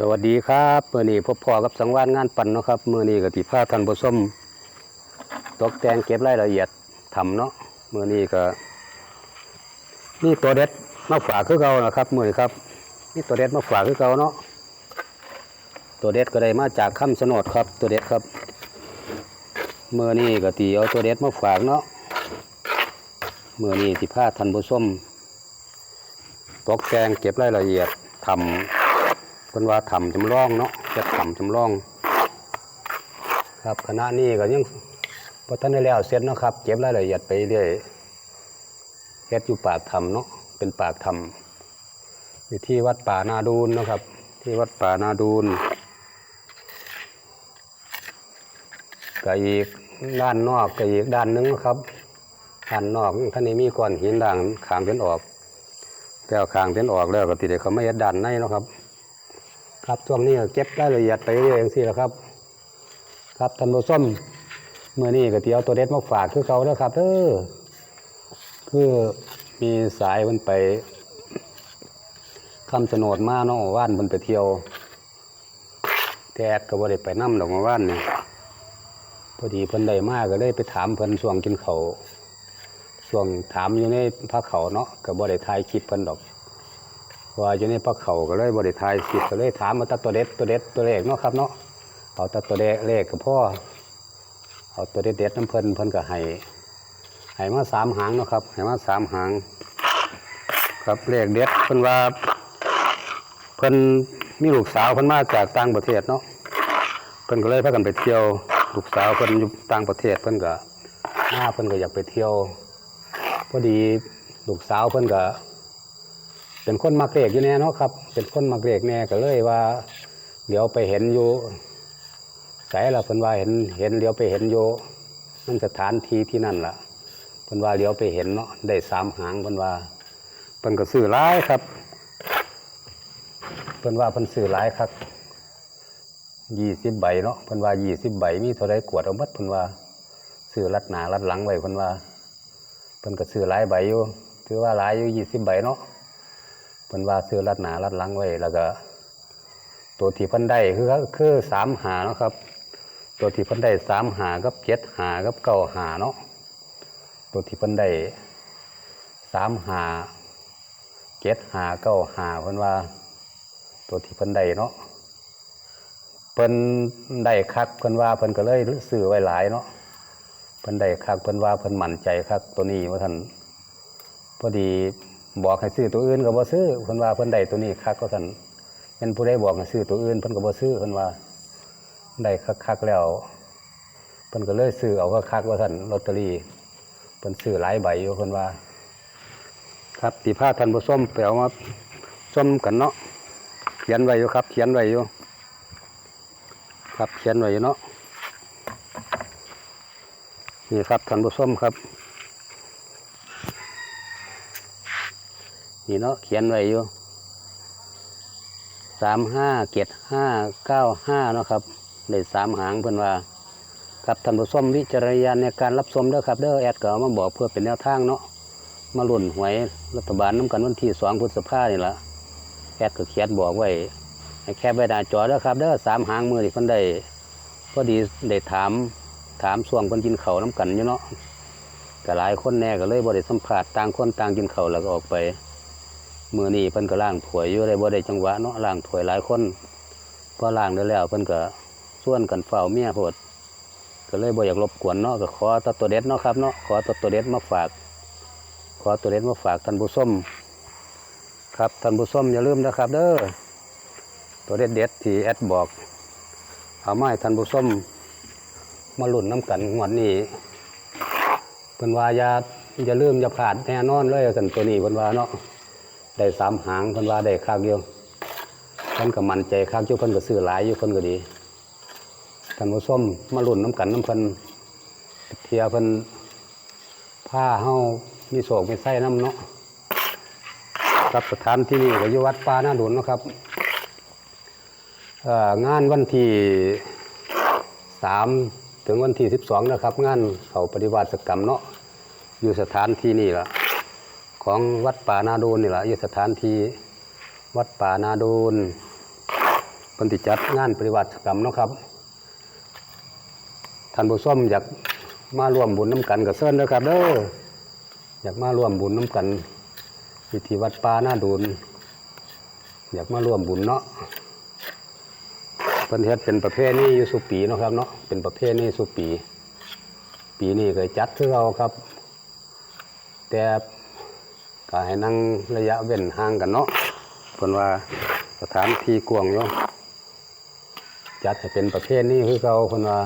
สวัสดีครับเมื่อนี้พบพ่อกับสังวานงานปั่นเนาะครับเมื่อนี้ก็ติพาท่านผู้ชมตกแต่งเก็บรายละเอียดทำเนาะเมื่อนี้ก็นี่ตัวเด็ดมาฝากคือเก่านะครับเมื่อนี้ครับ นี่ตัวเด็ดมาฝากคือเก่าเนาะตัวเด็ดก็ได้มาจากคำสนดครับ ตัวเด็ดครับเมื่อนี้ก็ตีเอาตัวเด็ดมาฝากเนาะเมื่อนี้ติพาท่านผู้ชมตกแต่งเก็บรายละเอียดทำ พิ่นว่าทำจำลองเนาะจะทำจำลอง ครับคณะนี้ก็ยังพอท่านได้แล้วเสร็จเนาะครับ เก็บรายละเอียดไปเรื่อยเฮ็ดอยู่ปากถ้ำเนาะเป็นปากถ้ำอยู่ที่วัดป่านาดูนเนาะครับ ที่วัดป่านาดูนก็อีกด้านนอกก็อีกด้านหนึงนะครับด้านนอกท่านนี้มีก้อนหินด่างขางเป็นออกแล้วขางเป็นออกแล้วก็ติดเขาไม่เฮ็ดด้านในเนาะครับ ครับช่วงนี้เก็บรายละเอียดไปเรื่อยๆสิแหละครับ ครับท่านผู้ชมเมื่อนี้ก็เตียวตัวเด็ดมาฝากคือเขาเด้อครับเออคือมีสายมันไปคำสนดมาเนาะว่านมันไปเที่ยวแต่แอดก็บ่ได้ไปนั่ดอกมาว่านเนี่ยพอดีเพิ่นได้มากก็เลยไปถามเพิ่นช่วงกินเขาวช่วงถามอยู่ในพระเขาเนาะก็บ่ได้ถ่ายคลิปเพิ่นดอก ว่าอยู่ในพระเขาก็เลยบริทายสิก็เลยถามมาตัดตัวเด็ดตัวเด็ดตัวเลขเนาะครับเนาะเอาตัดตัวเด็ดเลขกับพ่อเอาตัวเด็ดเด็ดน้ำเพิ่นเพิ่นก็ให้ให้มาสามหางเนาะครับให้มาสามหาง ครับเลขเด็ดเพิ่นว่าเพิ่นมีลูกสาวเพิ่นมาจากต่างประเทศเนาะเพิ่นก็เลยพากันไปเที่ยวลูกสาวเพิ่นอยู่ต่างประเทศเพิ่นก็หน้าเพิ่นก็อยากไปเที่ยวพอดีลูกสาวเพิ่นก็ เป็นคนมักเลขอยู่แน่เนาะครับ เป็นคนมักเลขแน่ก็เลยว่า เดี๋ยวไปเห็นอยู่ใส่ละเพิ่นว่าเห็นเห็นเดี๋ยวไปเห็นอยู่นั่นสถานที่ที่นั่นล่ะเพิ่นว่าเดี๋ยวไปเห็นเนาะได้สามหางเพิ่นว่าเพิ่นก็ซื้อหลายครับเพิ่นว่าเพิ่นซื้อหลายครับยี่สิบใบเนาะเพิ่นว่ายี่สิบใบมีเท่าไรกวดเอาหมดเพิ่นว่าซื้อรัดหนารัดหลังไว้เพิ่นว่าเพิ่นก็ซื้อหลายใบอยู่ถือว่าหลายอยู่ยี่สิบใบเนาะ เพิ่นว่าซื้อรัดหนารัดลังไว้แล้วก็ ตัวที่เพิ่นได้คือคือสามหาเนาะครับ ตัวที่เพิ่นได้สามหากับเจ็ดหากับเก้าหาเนาะตัวที่เพิ่นได้สามหาเจ็ดหาเก้าหาเพิ่นว่า ตัวที่เพิ่นได้เนาะเพิ่นได้คักเพิ่นว่าเพิ่นก็เลยซื้อไว้หลายเนาะเพิ่นได้คักเพิ่นว่าเพิ่นมั่นใจคักตัวนี้ว่าท่านพอดี บอกให้ซื้อตัวอื่นก็บ่ซื้อเพิ่นว่าเพิ่นได้ตัวนี้คักก็ท่านเป็นผู้ใดบอกให้ซื้อตัวอื่นเพิ่นก็บ่ซื้อเพิ่นว่าได้คักๆแล้วเพิ่นก็เลยซื้อเอาคักว่าท่านลอตเตอรี่เพิ่นซื้อหลายใบอยู่เพิ่นว่า ครับที่พาท่านผู้ชมไปเอามาชมกันเนาะเขียนไว้อยู่ครับ เขียนไว้อยู่ครับเขียนไว้อยู่เนาะนี่ครับท่านผู้ชมครับ นี่เนาะเขียนไว้อยู่สามห้าเจ็ดห้าเก้าห้าเนาะครับได้สามหางเพิ่นว่า ครับท่านผู้ชมวิจารณญาณในการรับชมเด้อครับเด้อแอดก็มาบอกเพื่อเป็นแนวทางเนาะมาลุ่นหวยรัฐบาลน้ำกันวันที่สองพฤษภานี่ละแอดก็เขียนบอกไว้ให้แคบไว้หน้าจอเด้อครับเด้อสามหางมือที่เพิ่นได้พอดีได้ถามถามส่วงเพิ่นกินเขาน้ำกันอยู่เนาะก็หลายคนแน่ก็เลยบ่ได้สัมผัสต่างคนต่างกินเขาแล้วก็ออกไป มือนี้เพิ่นก็ล่างถวยอยู่ได้บ่ได้จังหวะเนาะล่างถวยหลายคนพอล่างได้แล้วเพิ่นก็ส่วนกันเฝ้าเมียโพดก็เลยบ่อยากรบกวนเนาะก็ขอตัตัวเด็ดเนาะครับเนาะขอตัตัวเด็ดมาฝาก ขอตัวเด็ดมาฝากท่านผู้ชมครับท่านผู้ชมอย่าลืมนะครับ เด้อตัวเด็ดเด็ดที่แอดบอกเอามาให้ท่านผู้ชมมาหลุนน้ำกันงวดนี้เพิ่นวายาอย่าลืมอย่าพลาดแน่นอนเลยสันตัวนี้เพิ่นวาเนาะ ได้สามหางเพิ่นว่าได้คักอยู่เพิ่นก็มั่นใจคักอยู่เพิ่นก็ซื้อหลายอยู่เพิ่นก็ดีท่านผู้มมาลุ้นน้ำกันน้ำเพิ่นเทียเพิ่นผ้าเฮามีโศกมีไส้น้ำเนาะครับสถานที่นี้ก็อยู่วัดป่าหน้าดุนนะครับงานวันที่สามถึงวันที่สิบสองนะครับ งานเขาปฏิวัติกรรมเนาะอยู่สถานที่นี่ล่ะ ของวัดป่านาดูนนี่แหละอยู่สถานที่วัดป่านาดูนเพิ่นสิจัดงานปฏิวัติกรรมนะครับท่านผู้ชมอยากมาร่วมบุญน้ำกันกับเซินเด้อครับเด้ออยากมาร่วมบุญน้ำกันอยู่ที่วัดป่านาดูนอยากมาร่วมบุญเนาะเพิ่นเฮ็ดเป็นประเภทนี้อยู่สุปีเนาะครับเนาะเป็นประเภทนี้สุปี ปีนี้เคยจัดคือเราครับ แต่ ก็ให้นั่งระยะเว้นห่างกันเนาะเพิ่นว่าสถานที่กวงอยู่จัดให้เป็นประเภทนี้คือเขาเพิ่นว่า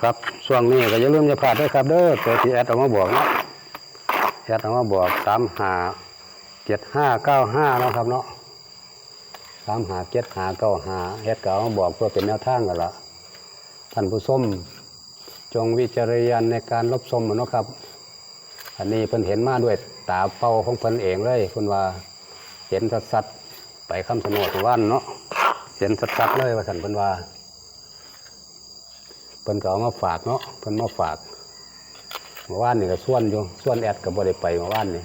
ครับช่วงนี้ก็อย่าลืมอย่าพลาดด้วยครับเด้อตัวที่แอดเอามาบอกเนาะแอดเอามาบอกสามหาเจ็ดห้าเก้าห้านะครับเนาะสามหาเจ็ดหาเก้าหาแอดก็เอามาบอกเพื่อเป็นแนวทางกันละท่านผู้ชม จงวิจารณญาณในการรับชมนะครับ อันนี้เพิ่นเห็นมาด้วยตาเป่าของเพิ่นเองเลยเพิ่นว่าเห็นสัดๆไปคำสนดวันเนาะเห็นสัดๆเลยว่าสันเพิ่นว่าเพิ่นก็เอามาฝากเนาะเพิ่นมาฝากเมื่อวานนี่ก็ส่วนอยู่ส่วนแอดก็บ่ได้ไปเมื่อวานนี่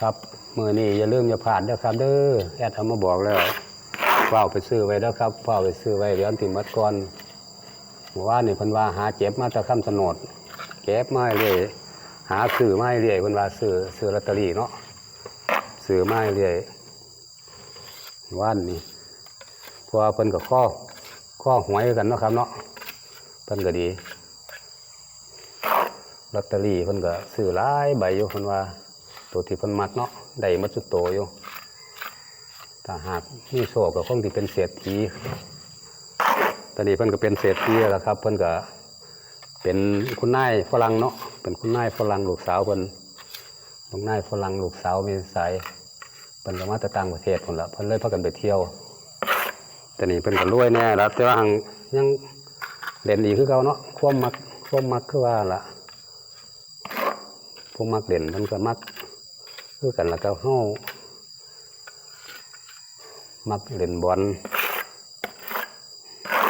ครับมือนี้อย่าลืมอย่าพลาดเด้อครับเด้อแอดเอามาบอกแล้ว เฝ้าไปซื้อไว้เด้อครับเฝ้าไปซื้อไว้เดี๋ยวอันติมัดก่อนเมื่อวานนี่พิ่นว่าหาเจ็บมาต่คำสนดเก็บไมาเรื่อยหาซื้อไมาเรื่อยพิ่นว่าซื้อซื้อลอตเตอรี่เนาะซื้อไมาเรื่อยเมื่อวานนี่พราะว่าเพิ่นกับข้อข้อหวยกันเนาะครับเนาะเพิ่นก็ดีลอตเตอรี่เพิ่นก็ซื้อหลายใบอยู่เพิ่นว่าตัวที่เพิ่นมักเนาะได้มัดสุดโตอยู่ ถ้าหากมีโชคก็คงที่เป็นเศรษฐีตอนนี้เพิ่นก็เป็นเศรษฐีแล้วครับ เพิ่นก็เป็นคุณนายฝรั่งเนาะเป็นคุณนายฝรั่งลูกสาวเพิ่นลูกนายฝรั่งลูกสาวมีสายเพิ่นก็มาแต่ต่างประเทศพุ่นละเพิ่นเลยพากันไปเที่ยวแต่นี่เป็นก็รวยแน่แล้วแต่ว่าหังยังเล่นดีคือเขาเนาะควมมักควมมักคือว่าละผู้มักเล่นมันก็มักคือกันแล้วก็เฮา มักเล่นบอล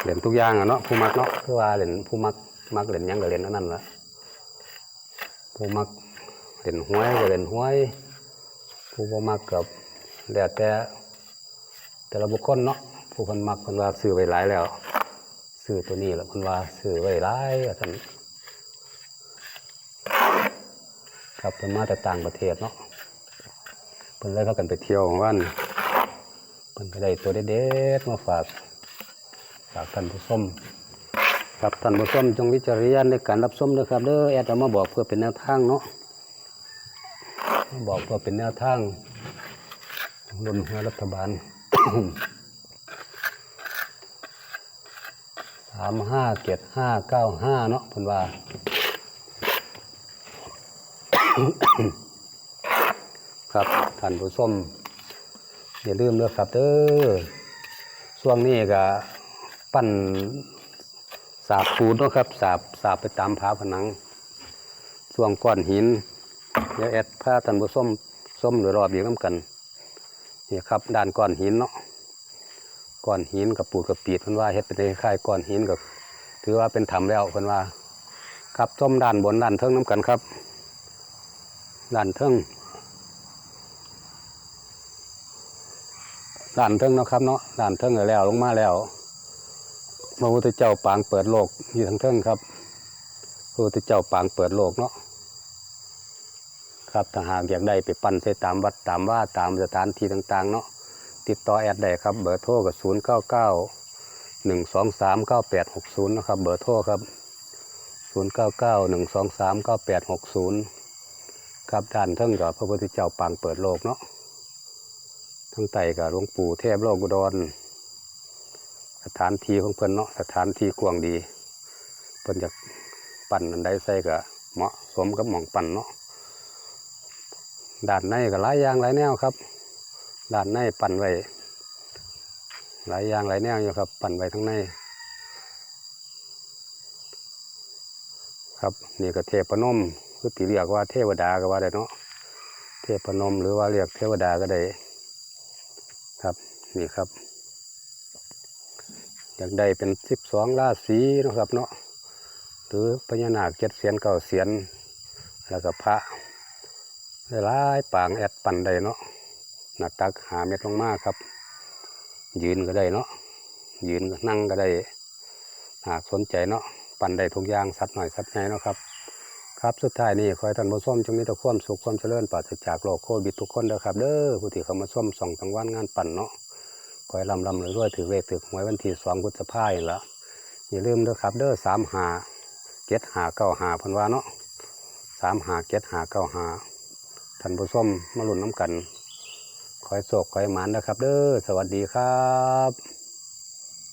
เล่นทุกอย่างอะเนาะผู้มักเนาะคือว่าเล่นผู้มักมักเล่นยังก็เล่นอันนั้นละผู้มักเล่นหวยก็เล่นหวยผู้บ่มักกับแล้วแต่แต่ละบุคคลเนาะผู้คนมักคนว่าซื้อไว้หลายแล้วซื้อตัวนี้แล้วคนว่าซื้อไว้หลายว่าท่านครับเป็นมาแต่ต่างประเทศเนาะเพิ่นเลยพากันไปเที่ยวของวัน พิ่นก็ได้ตัวเด็ดๆมาฝากฝากท่านผู้ชมครับท่านผู้ชมจงวิจารณญาณในการรับชมด้วยครับเด้อแอดเอามาบอกเพื่อเป็นแนวทางเนาะมาบอกเพื่อเป็นแนวทางรุ่นหัวรัฐบาลสามห้าเจ็ดห้าเก้าห้าเนาะเพิ่นว่าครับท่านผู้ชม อย่าลืมเด้อครับเด้อช่วงนี้ก็ปั้นสาบปูนนะครับสาบสาบไปตามผาผนังช่วงก้อนหินเดี๋ยวแอดพาท่านผู้มส้มหรือรอบอีกน้ำกันนี่ครับด้านก้อนหินเนาะก้อนหินกับปูดกับปีดเพิ่นว่าเฮ็ดเป็นคล้ายก้อนหินก็ถือว่าเป็นถ้ำแล้วเพิ่นว่า ครับส้มด้านบนด้านเทิงน้ำกันครับด้านเทิง ด้านเทิงเนาะครับเนาะด้านเทิงแล้วลงมาแล้วพระพุทธเจ้าปางเปิดโลกอยู่ทางเทิงครับพระพุทธเจ้าปางเปิดโลกเนาะครับถ้าหากอยากได้ไปปั้นใส่ตามวัดตามว่าตามสถานที่ต่าง ๆ เนาะติดต่อแอดได้ครับ เบอร์โทรกับศูนย์เก้าเก้าหนึ่งสองสามเก้าแปดหกศูนย์นะครับ เบอร์โทรครับศูนย์เก้าเก้าหนึ่งสองสามเก้าแปดหกศูนย์ครับด้านเทั้งกับพระพุทธเจ้าปางเปิดโลกเนาะ ทั้งไต่กับหลวงปู่เทพโลกุดร สถานที่ของเพิ่อนเนาะสถานที่กว้างดีเพิ่อยากปั่นอันใดใส่ก็เหมาะสมกับหม่องปั่นเนาะด้านในก็หลายอย่างหลายแนวครับด้านในปั่นไว้หลายอย่างหลายแนวอยู่ครับ ปั่นไว้ทั้งใน ครับนี่ก็เทพนมคือที่เรียกว่าเทวดาก็ว่าได้เนาะเทพนมหรือว่าเรียกเทวดาก็ได้ ครับนี่ครับอยากได้เป็นสิบสองราศีนะครับเนาะหรือพญานาคเจ็ดเสียนเก้าเสียน แล้วก็พระได้หลายปางแอดปั่นได้เนาะหน้าตักหาเม็ดลงมาครับ ยืนก็ได้เนาะยืนนั่งก็ได้ หากสนใจเนาะปั่นได้ทุกอย่างสัตว์หน่อยสัตว์ใหญ่เนาะครับ ครับสุดท้ายนี้ขอให้ท่านผู้ชมจงมีแต่ความสุขความเจริญปราศจากโรคโควิดทุกคนเด้อครับเด้อผู้ที่เข้ามาชมส่องทางวันงานปั่นเนาะขอให้ลำลำรวยๆถือเลขถือหวยวันที่สองพฤษภาคมละอย่าลืมเด้อครับ เด้อสามหาเจ็ดหาเก้าหาพันว่าเนาะสามหาเจ็ดหาเก้าหาท่านผู้ชมมาหลุนน้ำกันขอให้โศกขอให้หมานนะครับ เด้อสวัสดีครับ